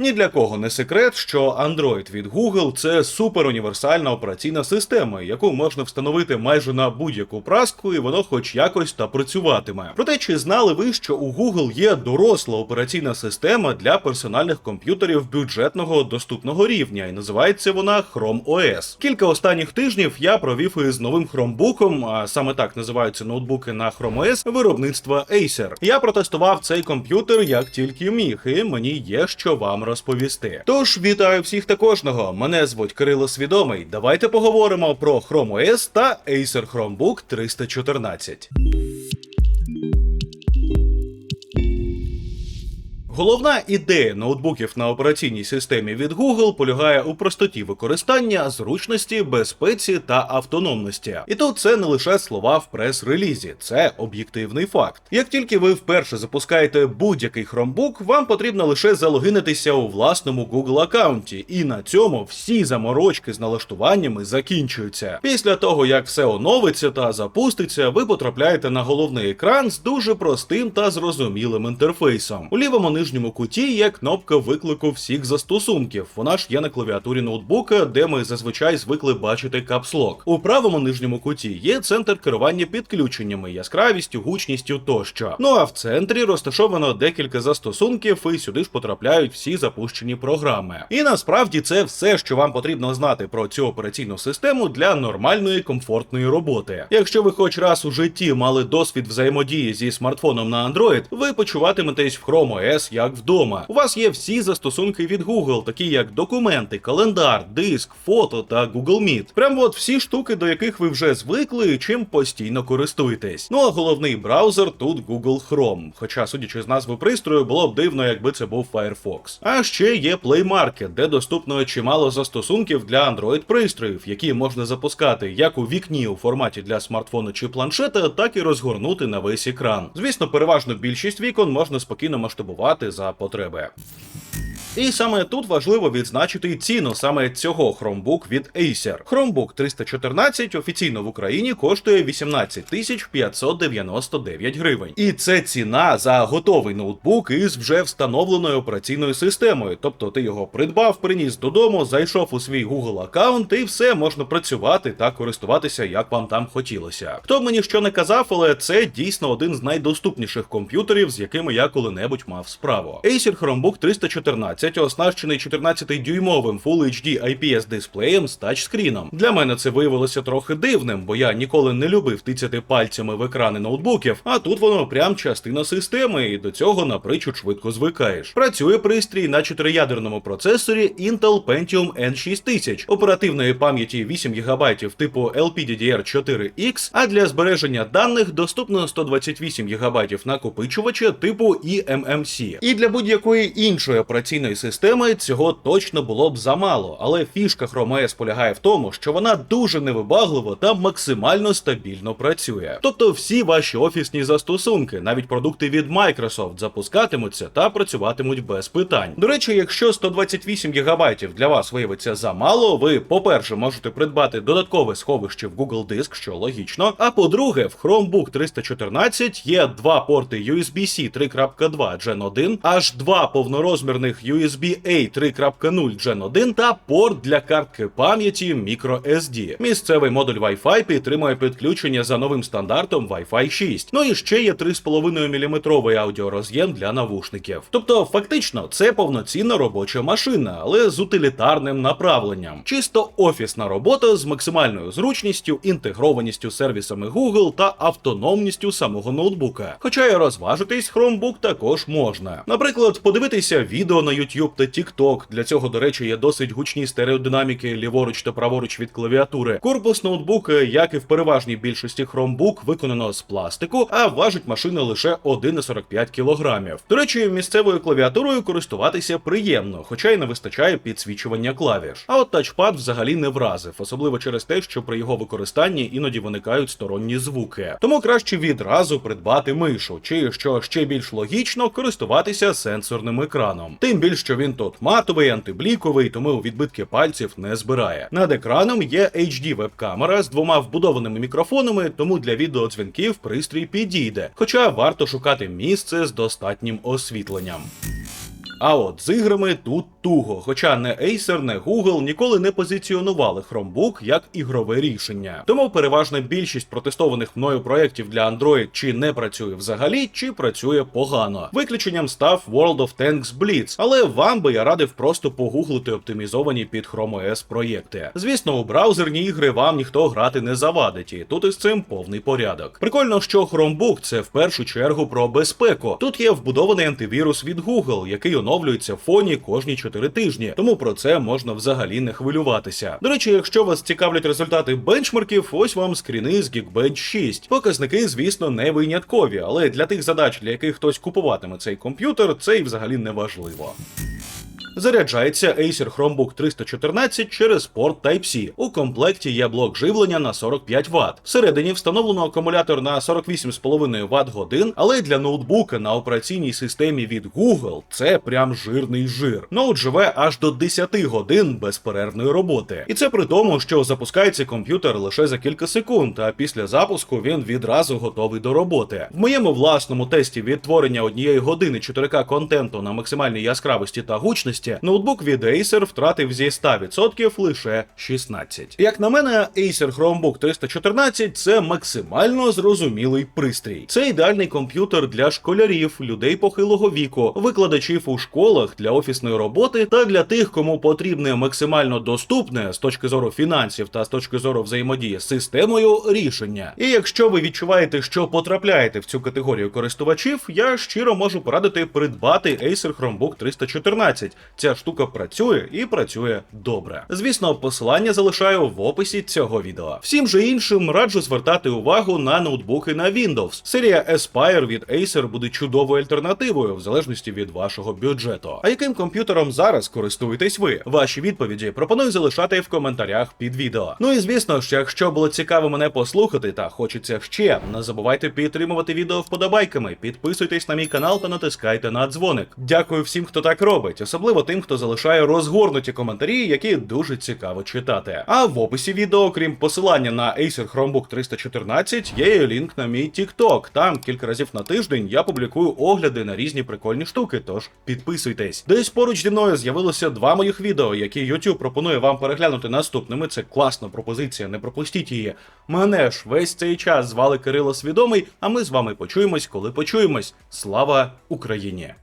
Ні для кого не секрет, що Android від Google це суперуніверсальна операційна система, яку можна встановити майже на будь-яку праску, і воно хоч якось та працюватиме. Проте чи знали ви, що у Google є доросла операційна система для персональних комп'ютерів бюджетного доступного рівня, і називається вона Chrome OS. Кілька останніх тижнів я провів із новим Chromebook, а саме так називаються ноутбуки на Chrome OS, виробництва Acer. Я протестував цей комп'ютер як тільки міг, і мені є що вам розповісти. Тож вітаю всіх та кожного. Мене звуть Кирило Свідомий. Давайте поговоримо про Chrome OS та Acer Chromebook 314. Головна ідея ноутбуків на операційній системі від Google полягає у простоті використання, зручності, безпеці та автономності. І тут це не лише слова в прес-релізі, це об'єктивний факт. Як тільки ви вперше запускаєте будь-який Chromebook, вам потрібно лише залогинитися у власному Google аккаунті, і на цьому всі заморочки з налаштуваннями закінчуються. Після того, як все оновиться та запуститься, ви потрапляєте на головний екран з дуже простим та зрозумілим інтерфейсом. У лівому нижньому куті є кнопка виклику всіх застосунків. Вона ж є на клавіатурі ноутбука, де ми зазвичай звикли бачити капслок. У правому нижньому куті є центр керування підключеннями, яскравістю, гучністю тощо. Ну а в центрі розташовано декілька застосунків, і сюди ж потрапляють всі запущені програми. І насправді це все, що вам потрібно знати про цю операційну систему для нормальної комфортної роботи. Якщо ви хоч раз у житті мали досвід взаємодії зі смартфоном на Android, ви почуватиметесь в Chrome OS як вдома. У вас є всі застосунки від Google, такі як документи, календар, диск, фото та Google Meet. Прям от всі штуки, до яких ви вже звикли і чим постійно користуєтесь. Ну а головний браузер тут Google Chrome. Хоча, судячи з назви пристрою, було б дивно, якби це був Firefox. А ще є Play Market, де доступно чимало застосунків для Android пристроїв, які можна запускати як у вікні у форматі для смартфону чи планшета, так і розгорнути на весь екран. Звісно, переважно більшість вікон можна спокійно масштабувати за потреби. І саме тут важливо відзначити ціну саме цього Chromebook від Acer. Chromebook 314 офіційно в Україні коштує 18 тисяч 599 гривень. І це ціна за готовий ноутбук із вже встановленою операційною системою. Тобто ти його придбав, приніс додому, зайшов у свій Google аккаунт, і все можна працювати та користуватися, як вам там хотілося. Хто мені що не казав, але це дійсно один з найдоступніших комп'ютерів, з якими я коли-небудь мав справу. Acer Chromebook 314 оснащений 14-дюймовим Full HD IPS дисплеєм з тачскріном. Для мене це виявилося трохи дивним, бо я ніколи не любив тицяти пальцями в екрани ноутбуків, а тут воно прям частина системи, і до цього напричуд швидко звикаєш. Працює пристрій на чотириядерному процесорі Intel Pentium N6000, оперативної пам'яті 8 ГБ типу LPDDR4X, а для збереження даних доступно 128 ГБ накопичувача типу eMMC. І для будь-якої іншої операційної системи цього точно було б замало, але фішка Chrome OS полягає в тому, що вона дуже невибагливо та максимально стабільно працює. Тобто всі ваші офісні застосунки, навіть продукти від Microsoft, запускатимуться та працюватимуть без питань. До речі, якщо 128 ГБ для вас виявиться замало, ви, по-перше, можете придбати додаткове сховище в Google Диск, що логічно. А по-друге, в Chromebook 314 є два порти USB-C 3.2 Gen 1, аж два повнорозмірних USB-A 3.0 Gen 1 та порт для картки пам'яті microSD. Місцевий модуль Wi-Fi підтримує підключення за новим стандартом Wi-Fi 6. Ну і ще є 3,5 мм аудіороз'єм для навушників. Тобто, фактично, це повноцінна робоча машина, але з утилітарним направленням. Чисто офісна робота з максимальною зручністю, інтегрованістю сервісами Google та автономністю самого ноутбука. Хоча і розважитись Chromebook також можна. Наприклад, подивитися відео на YouTube та TikTok. Для цього, до речі, є досить гучні стереодинаміки ліворуч та праворуч від клавіатури. Корпус ноутбука, як і в переважній більшості Chromebook, виконано з пластику, а важить машина лише 1,45 кг. До речі, місцевою клавіатурою користуватися приємно, хоча й не вистачає підсвічування клавіш. А от тачпад взагалі не вразив, особливо через те, що при його використанні іноді виникають сторонні звуки. Тому краще відразу придбати мишу, чи що ще більш логічно, користуватися сенсорним екраном. Тим більше, що він тут матовий, антибліковий, тому відбитки пальців не збирає. Над екраном є HD веб-камера з двома вбудованими мікрофонами, тому для відеодзвінків пристрій підійде. Хоча варто шукати місце з достатнім освітленням. А от з іграми тут туго, хоча не Acer, не Google ніколи не позиціонували Chromebook як ігрове рішення. Тому переважна більшість протестованих мною проєктів для Android чи не працює взагалі, чи працює погано. Виключенням став World of Tanks Blitz, але вам би я радив просто погуглити оптимізовані під Chrome OS проєкти. Звісно, у браузерні ігри вам ніхто грати не завадить, і тут із цим повний порядок. Прикольно, що Chromebook це в першу чергу про безпеку. Тут є вбудований антивірус від Google, який оновлюється в фоні кожні 4 тижні, тому про це можна взагалі не хвилюватися. До речі, якщо вас цікавлять результати бенчмарків, ось вам скріни з Geekbench 6. Показники, звісно, не виняткові, але для тих задач, для яких хтось купуватиме цей комп'ютер, це і взагалі не важливо. Заряджається Acer Chromebook 314 через порт Type-C. У комплекті є блок живлення на 45 Вт. Всередині встановлено акумулятор на 48,5 Вт годин, але для ноутбука на операційній системі від Google це прям жирний жир. Ноут живе аж до 10 годин безперервної роботи. І це при тому, що запускається комп'ютер лише за кілька секунд, а після запуску він відразу готовий до роботи. В моєму власному тесті відтворення однієї години 4К контенту на максимальній яскравості та гучності ноутбук від Acer втратив зі 100% лише 16. Як на мене, Acer Chromebook 314 це максимально зрозумілий пристрій. Це ідеальний комп'ютер для школярів, людей похилого віку, викладачів у школах для офісної роботи та для тих, кому потрібне максимально доступне з точки зору фінансів та з точки зору взаємодії з системою рішення. І якщо ви відчуваєте, що потрапляєте в цю категорію користувачів, я щиро можу порадити придбати Acer Chromebook 314. Ця штука працює і працює добре. Звісно, посилання залишаю в описі цього відео. Всім же іншим раджу звертати увагу на ноутбуки на Windows. Серія Aspire від Acer буде чудовою альтернативою в залежності від вашого бюджету. А яким комп'ютером зараз користуєтесь ви? Ваші відповіді пропоную залишати в коментарях під відео. Ну і звісно ж, якщо було цікаво мене послухати та хочеться ще, не забувайте підтримувати відео вподобайками, підписуйтесь на мій канал та натискайте на дзвоник. Дякую всім, хто так робить, особливо тим, хто залишає розгорнуті коментарі, які дуже цікаво читати. А в описі відео, крім посилання на Acer Chromebook 314, є лінк на мій TikTok. Там кілька разів на тиждень я публікую огляди на різні прикольні штуки, тож підписуйтесь. Десь поруч зі мною з'явилося два моїх відео, які YouTube пропонує вам переглянути наступними. Це класна пропозиція, не пропустіть її. Мене ж весь цей час звали Кирило Свідомий, а ми з вами почуємось, коли почуємось. Слава Україні!